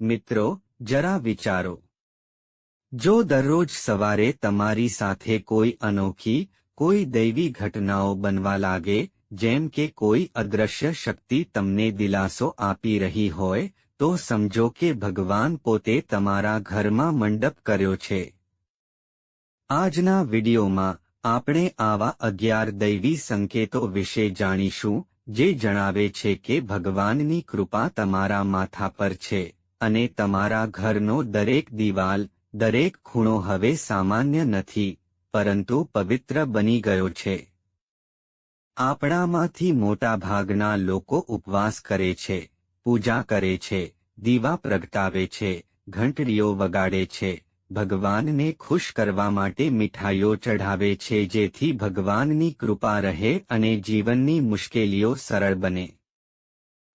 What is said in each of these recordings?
મિત્રો, જરા વિચારો. જો દરરોજ સવારે તમારી સાથે કોઈ અનોખી, કોઈ દૈવી ઘટનાઓ બનવા લાગે, જેમ કે કોઈ અદ્રશ્ય શક્તિ તમને દિલાસો આપી રહી હોય, તો સમજો કે ભગવાન પોતે તમારા ઘરમાં મંડપ કર્યો છે. આજના વિડીયોમાં આપણે આવા અગિયાર દૈવી સંકેતો વિશે જાણીશું, જે જણાવે છે કે ભગવાનની કૃપા તમારા માથા પર છે. અને તમારા ઘરનો દરેક દિવાલ, દરેક ખૂણો હવે સામાન્ય નથી, પરંતુ પવિત્ર બની ગયો છે. આપણામાંથી મોટાભાગના લોકો ઉપવાસ કરે છે, પૂજા કરે છે, દીવા પ્રગટાવે છે, ઘંટડીઓ વગાડે છે, ભગવાનને ખુશ કરવા માટે મીઠાઈઓ ચઢાવે છે જેથી ભગવાનની કૃપા રહે અને જીવનની મુશ્કેલીઓ સરળ બને.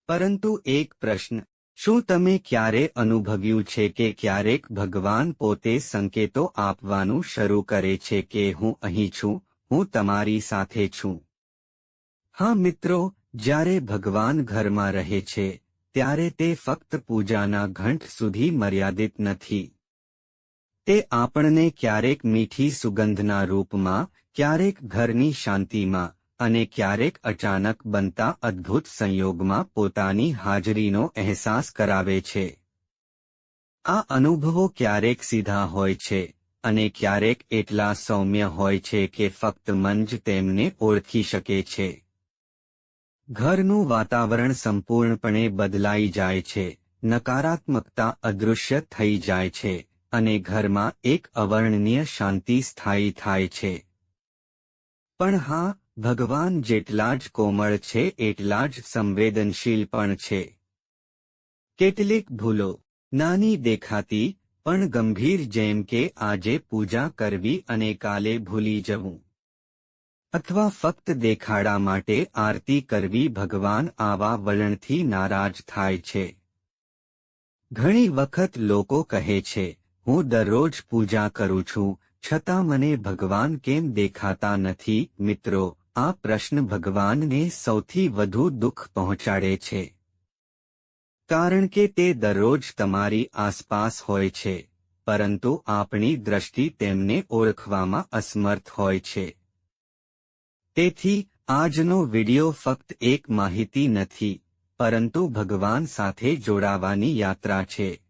પરંતુ એક પ્રશ્ન શું તમે ક્યારે અનુભવ્યું છે કે ક્યારેક ભગવાન પોતે સંકેતો આપવાનું શરૂ કરે છે કે હું અહીં છું, હું તમારી સાથે છું? હા મિત્રો, જ્યારે ભગવાન ઘરમાં રહે છે, ત્યારે તે ફક્ત પૂજાના ઘંટ સુધી મર્યાદિત નથી. તે આપણને ક્યારેક મીઠી સુગંધના રૂપમાં, ક્યારેક ઘરની શાંતિમાં અને ક્યારેક અચાનક બનતા અદ્ભુત સંયોગમાં પોતાની હાજરીનો અહેસાસ કરાવે છે. આ અનુભવો ક્યારેક સીધા હોય છે અને ક્યારેક એટલા સૌમ્ય હોય છે કે ફક્ત મન તેમને ઓળખી શકે છે. ઘરનું વાતાવરણ સંપૂર્ણપણે બદલાઈ જાય છે, નકારાત્મકતા અદૃશ્ય થઈ જાય છે અને ઘરમાં એક અવર્ણનીય શાંતિ સ્થાયી થાય છે. પણ હા ભગવાન જેટલા જ કોમળ છે, એટલા જ સંવેદનશીલ પણ છે. કેટલીક ભૂલો નાની દેખાતી, પણ ગંભીર જેમ કે આજે પૂજા કરવી અને કાલે ભૂલી જવું. અથવા ફક્ત દેખાડા માટે આરતી કરવી ભગવાન આવા વલણથી નારાજ થાય છે. ઘણી વખત લોકો કહે છે, હું દરરોજ પૂજા કરું છું, છતાં મને ભગવાન કેમ દેખાતા નથી, મિત્રો? આ પ્રશ્ન ભગવાનને સૌથી વધુ દુઃખ પહોંચાડે છે. કારણ કે તે દરરોજ તમારી આસપાસ હોય છે, પરંતુ આપણી દ્રષ્ટિ તેમને ઓળખવામાં અસમર્થ હોય છે. તેથી, આજનો વિડિયો ફક્ત એક માહિતી નથી, પરંતુ ભગવાન સાથે જોડાવાની યાત્રા છે.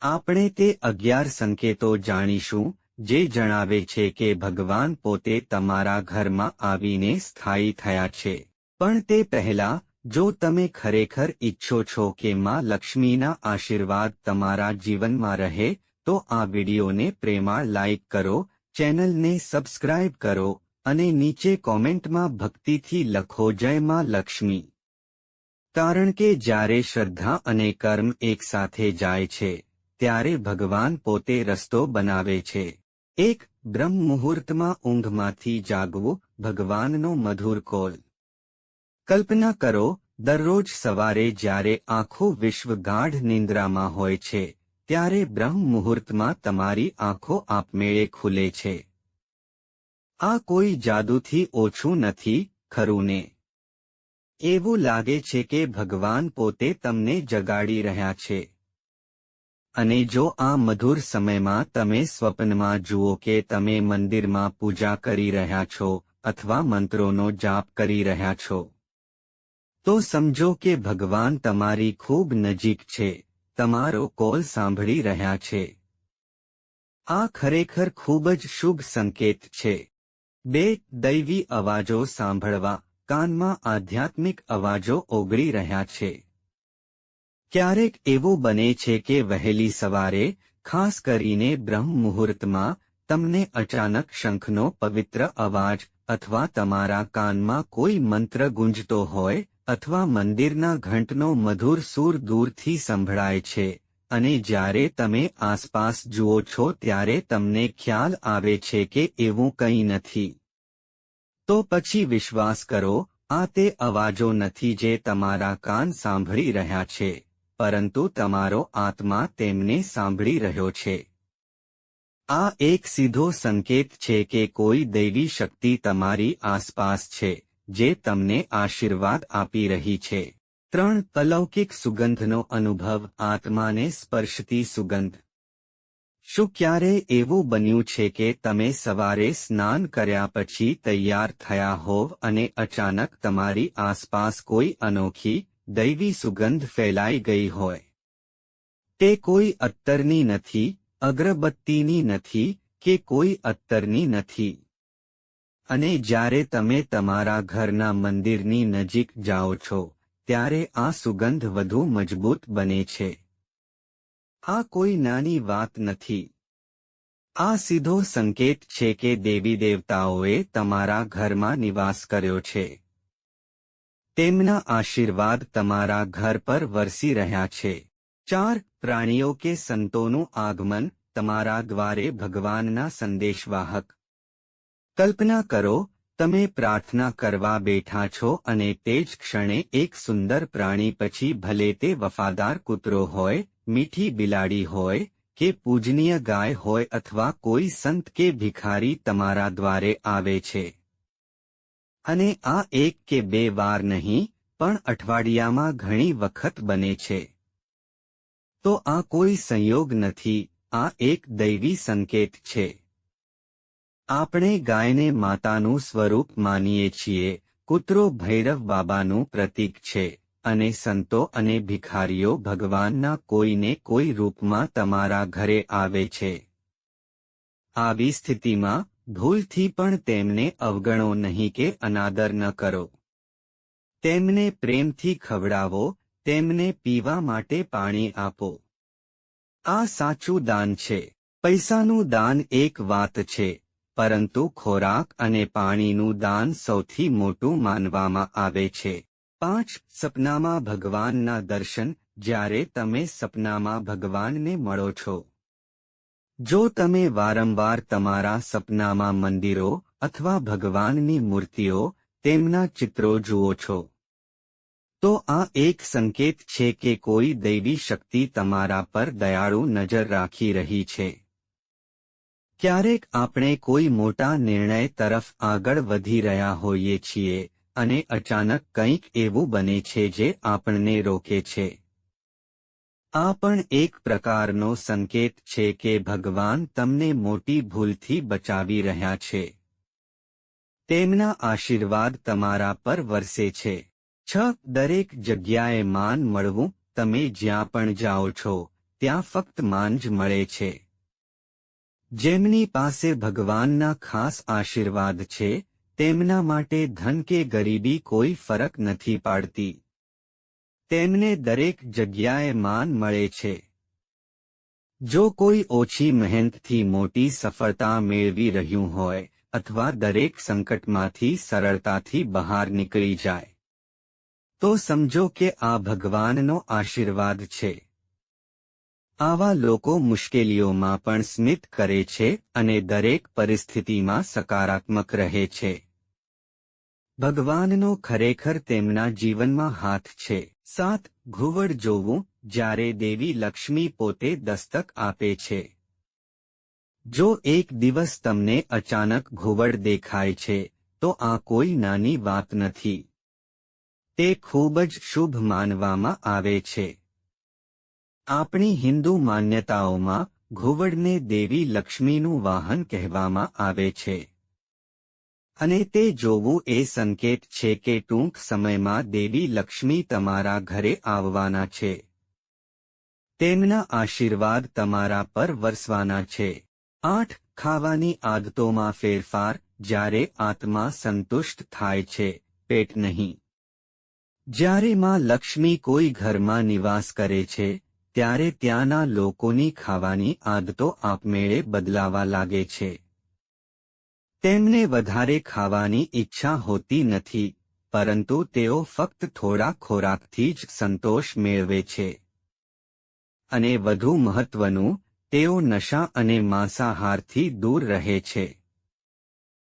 આપણે તે અગિયાર સંકેતો જાણીશું જે જણાવે છે કે ભગવાન પોતે તમારા ઘરમાં આવીને સ્થાયી થયા છે. પણ તે પહેલા, જો તમે ખરેખર ઈચ્છો છો કે માં લક્ષ્મીના આશીર્વાદ તમારા જીવનમાં રહે, તો આ વિડિયોને પ્રેમાળ લાઇક કરો, ચેનલને સબસ્ક્રાઇબ કરો, અને નીચે કોમેન્ટમાં ભક્તિથી લખો જય માં લક્ષ્મી. કારણ કે જ્યારે શ્રદ્ધા અને કર્મ એકસાથે જાય છે, ત્યારે ભગવાન પોતે રસ્તો બનાવે છે. એક બ્રહ્મ મુહૂર્તમાં ઊંઘમાંથી જાગવું ભગવાનનો મધુર કોલ. કલ્પના કરો, દરરોજ સવારે જ્યારે આખો વિશ્વ ગાઢ નિંદ્રામાં હોય છે, ત્યારે બ્રહ્મ મુહૂર્તમાં તમારી આંખો આપમેળે ખુલે છે. આ કોઈ જાદુથી ઓછું નથી ખરું એવું લાગે છે કે ભગવાન પોતે તમને જગાડી રહ્યા છે. અને જો આ મધુર સમયમાં તમે સ્વપ્નમાં જુઓ કે તમે મંદિરમાં પૂજા કરી રહ્યા છો અથવા મંત્રોનો જાપ કરી રહ્યા છો, તો સમજો કે ભગવાન તમારી ખૂબ નજીક છે, તમારો કોલ સાંભળી રહ્યા છે. આ ખરેખર ખૂબ જ શુભ સંકેત છે. બે, દૈવી અવાજો સાંભળવા, કાનમાં આધ્યાત્મિક અવાજો ઓગળી રહ્યા છે. ક્યારેક એવું બને છે કે વહેલી સવારે, ખાસ કરીને બ્રહ્મ મુહૂર્તમાં, તમને અચાનક શંખનો પવિત્ર અવાજ અથવા તમારા કાનમાં કોઈ મંત્ર ગુંજતો હોય અથવા મંદિરના ઘંટનો મધુર સૂર દૂરથી સંભળાય છે અને જ્યારે તમે આસપાસ જુઓ છો ત્યારે તમને ખ્યાલ આવે છે કે એવું કંઈ નથી. તો પછી વિશ્વાસ કરો, આ તે અવાજો નથી જે તમારા કાન સાંભળી રહ્યા છે. પરંતુ તમારો આત્મા તેમને સાંભળી રહ્યો છે. આ એક સીધો સંકેત છે કે કોઈ દૈવી શક્તિ તમારી આસપાસ છે, જે તમને આશીર્વાદ આપી રહી છે. ત્રણ અલૌકિક સુગંધનો અનુભવ આત્માને સ્પર્શતી સુગંધ. શું ક્યારે એવું બન્યું છે કે તમે સવારે સ્નાન કર્યા પછી તૈયાર થયા હોવ અને અચાનક તમારી આસપાસ કોઈ અનોખી દૈવી સુગંધ ફેલાઈ ગઈ હોય. તે કોઈ અત્તરની નથી, અગરબત્તીની નથી કે કોઈ અત્તરની નથી. અને જ્યારે તમે તમારા ઘરના મંદિરની નજીક જાઓ છો, ત્યારે આ સુગંધ વધુ મજબૂત બને છે. આ કોઈ નાની વાત નથી. આ સીધો સંકેત છે કે દેવી દેવતાઓએ તમારા ઘરમાં નિવાસ કર્યો છે. તેમના આશીર્વાદ તમારા ઘર પર વરસી રહ્યા છે. ચાર પ્રાણીઓ કે સંતોનું આગમન તમારા દ્વારે ભગવાનના સંદેશવાહક. કલ્પના કરો, તમે પ્રાર્થના કરવા બેઠા છો અને તે જ ક્ષણે એક સુંદર પ્રાણી પછી ભલે તે વફાદાર કૂતરો હોય, મીઠી બિલાડી હોય, કે પૂજનીય ગાય હોય અથવા કોઈ સંત કે ભિખારી તમારા દ્વારે આવે છે. અને આ એક કે બે વાર નહીં, પણ અઠવાડિયામાં ઘણી વખત બને છે. તો આ કોઈ સંયોગ નથી, આ એક દૈવી સંકેત છે. આપણે ગાયને માતાનું સ્વરૂપ માનીએ છીએ, કૂતરો ભૈરવ બાબાનું પ્રતીક છે, અને સંતો અને ભિખારીઓ ભગવાનના કોઈને કોઈ રૂપમાં તમારા ઘરે આવે છે. આવી સ્થિતિમાં ભૂલથી પણ તેમને અવગણો નહીં કે અનાદર ન કરો. તેમને પ્રેમથી ખવડાવો, તેમને પીવા માટે પાણી આપો. આ સાચું દાન છે. પૈસાનું દાન એક વાત છે, પરંતુ ખોરાક અને પાણીનું દાન સૌથી મોટું માનવામાં આવે છે. પાંચ, સપનામાં ભગવાનના દર્શન. જ્યારે તમે સપનામાં ભગવાનને મળો છો જો તમે વારંવાર તમારા સપનામાં મંદિરો અથવા ભગવાનની મૂર્તિઓ તેમના ચિત્રો જુઓ છો, તો આ એક સંકેત છે કે કોઈ દૈવી શક્તિ તમારા પર દયાળુ નજર રાખી રહી છે. ક્યારેક આપણે કોઈ મોટા નિર્ણય તરફ આગળ વધી રહ્યા હોઈએ છીએ અને અચાનક કંઈક એવું બને છે જે આપણને રોકે છે. આ પણ એક પ્રકારનો સંકેત છે કે ભગવાન તમને મોટી ભૂલથી બચાવી રહ્યા છે. તેમના આશીર્વાદ તમારા પર વરસે છે. છ, દરેક જગ્યાએ માન મળવું, તમે જ્યાં પણ જાઓ છો, ત્યાં ફક્ત માન જ મળે છે. જેમની પાસે ભગવાનના ખાસ આશીર્વાદ છે, તેમના માટે ધન કે ગરીબી કોઈ ફરક નથી પાડતી. તેમને દરેક જગ્યાએ માન મળે છે. જો કોઈ ઓછી મહેનતથી મોટી સફળતા મેળવી રહ્યું હોય અથવા દરેક સંકટમાંથી સરળતાથી બહાર નીકળી જાય, તો સમજો કે આ ભગવાનનો આશીર્વાદ છે. આવા લોકો મુશ્કેલીઓમાં પણ સ્મિત કરે છે અને દરેક પરિસ્થિતિમાં સકારાત્મક રહે છે. ભગવાનનો ખરેખર તેમના જીવનમાં હાથ છે. સાત, ઘુવડ જોવું, જ્યારે દેવી લક્ષ્મી પોતે દસ્તક આપે છે. જો એક દિવસ તમને અચાનક ઘુવડ દેખાય છે, તો આ કોઈ નાની વાત નથી. તે ખૂબ જ શુભ માનવામાં આવે છે. આપણી હિન્દુ માન્યતાઓમાં, ઘુવડને દેવી લક્ષ્મીનું વાહન કહેવામાં આવે છે. અને તે જોવું એ સંકેત છે કે ટૂંક સમયમાં દેવી લક્ષ્મી તમારા ઘરે આવવાના છે. તેમના આશીર્વાદ તમારા પર વરસવાના છે. આઠ, ખાવાની આદતોમાં ફેરફાર, જ્યારે આત્મા સંતુષ્ટ થાય છે, પેટ નહીં. જ્યારે માં લક્ષ્મી કોઈ ઘરમાં નિવાસ કરે છે, ત્યારે ત્યાંના લોકોની ખાવાની આદતો આપમેળે બદલાવા લાગે છે. તેમને વધારે ખાવાની ઈચ્છા હોતી નથી, પરંતુ તેઓ ફક્ત થોડા ખોરાકથી જ સંતોષ મેળવે છે. અને વધુ મહત્વનું, તેઓ નશા અને માંસાહારથી દૂર રહે છે.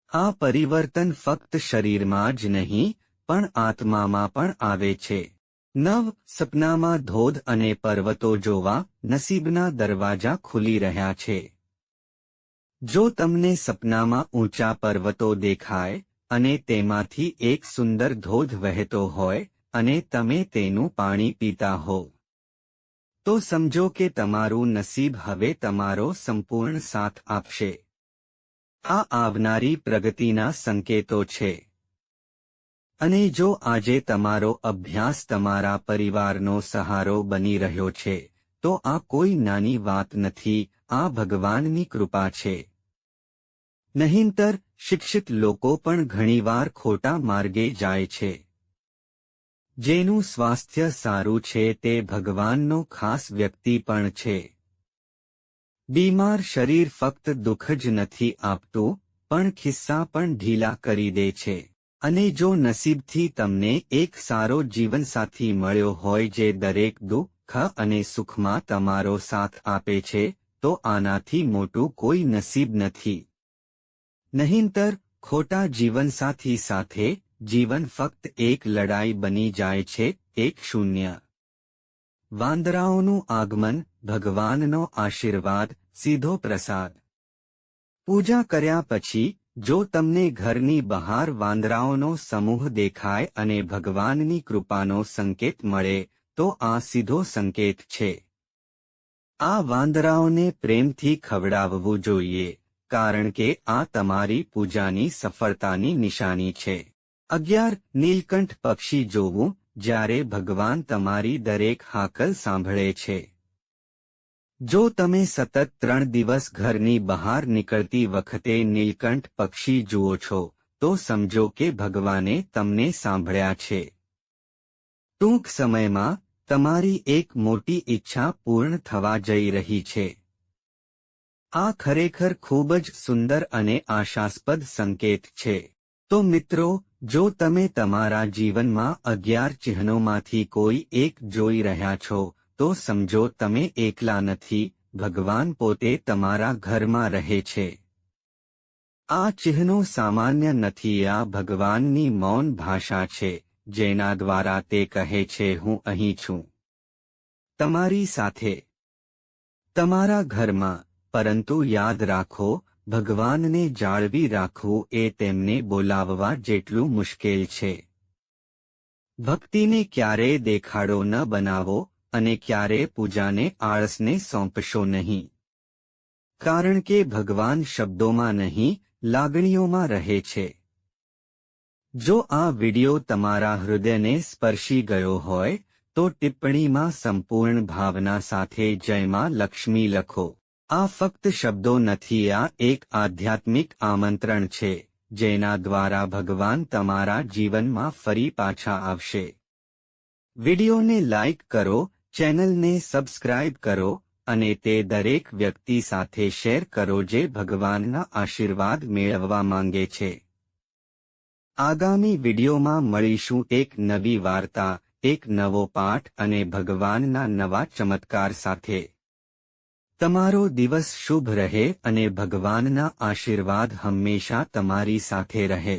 આ પરિવર્તન ફક્ત શરીરમાં જ નહીં, પણ આત્મામાં પણ આવે છે. નવ, સપનામાં ધોધ અને પર્વતો જોવા નસીબના દરવાજા ખુલી રહ્યા છે. જો તમને સપનામાં ઊંચા પર્વતો દેખાય અને તેમાંથી એક સુંદર ધોધ વહેતો હોય અને તમે તેનું પાણી પીતા હો, તો સમજો કે તમારું નસીબ હવે તમારો સંપૂર્ણ સાથ આપશે. આ આવનારી પ્રગતિના સંકેતો છે. અને જો આજે તમારો અભ્યાસ તમારા પરિવારનો સહારો બની રહ્યો છે, તો આ કોઈ નાની વાત નથી, આ ભગવાનની કૃપા છે. નહીંતર શિક્ષિત લોકો પણ ઘણીવાર ખોટા માર્ગે જાય છે. જેનું સ્વાસ્થ્ય સારું છે તે ભગવાનનો ખાસ વ્યક્તિ પણ છે. બીમાર શરીર ફક્ત દુઃખ જ નથી આપતું, પણ ખિસ્સા પણ ઢીલા કરી દે છે. અને જો નસીબથી તમને એક સારો જીવનસાથી મળ્યો હોય જે દરેક દુઃખ અને સુખમાં તમારો સાથ આપે છે, તો આનાથી મોટું કોઈ નસીબ નથી. નહીંતર, ખોટા જીવનસાથી સાથે જીવન ફક્ત એક લડાઈ બની જાય છે, એક શૂન્ય. વાંદરાઓનું આગમન, ભગવાનનો આશીર્વાદ, સીધો પ્રસાદ. પૂજા કર્યા પછી, જો તમને ઘરની બહાર વાંદરાઓનો સમૂહ દેખાય અને ભગવાનની કૃપાનો સંકેત મળે, તો આ સીધો સંકેત છે. આ વાંદરાઓને પ્રેમથી ખવડાવવું જોઈએ. કારણ કે આ તમારી પૂજાની સફળતાની નિશાની છે. અગિયાર, નીલકંઠ પક્ષી જોવું, જ્યારે ભગવાન તમારી દરેક હાકલ સાંભળે છે. જો તમે સતત ત્રણ દિવસ ઘરની બહાર નીકળતી વખતે નીલકંઠ પક્ષી જુઓ છો, તો સમજો કે ભગવાને તમને સાંભળ્યા છે. ટૂંક સમયમાં, તમારી એક મોટી ઈચ્છા પૂર્ણ થવા જઈ રહી છે. આ ખરેખર ખૂબ જ સુંદર અને આશાસ્પદ સંકેત છે. તો મિત્રો, જો તમે તમારા જીવનમાં અગિયાર ચિહ્નોમાંથી કોઈ એક જોઈ રહ્યા છો, તો સમજો તમે એકલા નથી, ભગવાન પોતે તમારા ઘરમાં રહે છે. આ ચિહ્નો સામાન્ય નથી, આ ભગવાનની મૌન ભાષા છે, જેના દ્વારા તે કહે છે, હું અહીં છું. તમારી સાથે. તમારા ઘરમાં. પરંતુ યાદ રાખો, ભગવાનને જાળવી રાખવું એ તેમને બોલાવવા જેટલું મુશ્કેલ છે. ભક્તિને ક્યારેય દેખાડો ન બનાવો અને ક્યારે પૂજાને આળસને સોંપશો નહીં. કારણ કે ભગવાન શબ્દોમાં નહીં, લાગણીઓમાં રહે છે. જો આ વિડિયો તમારા હૃદયને સ્પર્શી ગયો હોય, તો ટિપ્પણીમાં સંપૂર્ણ ભાવના સાથે જયમાં લક્ષ્મી લખો. આ ફક્ત શબ્દો નથી, આ એક આધ્યાત્મિક આમંત્રણ છે, જેના દ્વારા ભગવાન તમારા જીવનમાં ફરી પાછા આવશે. વિડિયોને લાઇક કરો, ચેનલને સબસ્ક્રાઇબ કરો, અને તે દરેક વ્યક્તિ સાથે શેર કરો જે ભગવાનના આશીર્વાદ મેળવવા માંગે છે. આગામી વિડિયોમાં મળીશું એક નવી વાર્તા, એક નવો પાઠ અને ભગવાનના નવા ચમત્કાર સાથે. તમારો દિવસ શુભ રહે અને ભગવાનના આશીર્વાદ હંમેશા તમારી સાથે રહે.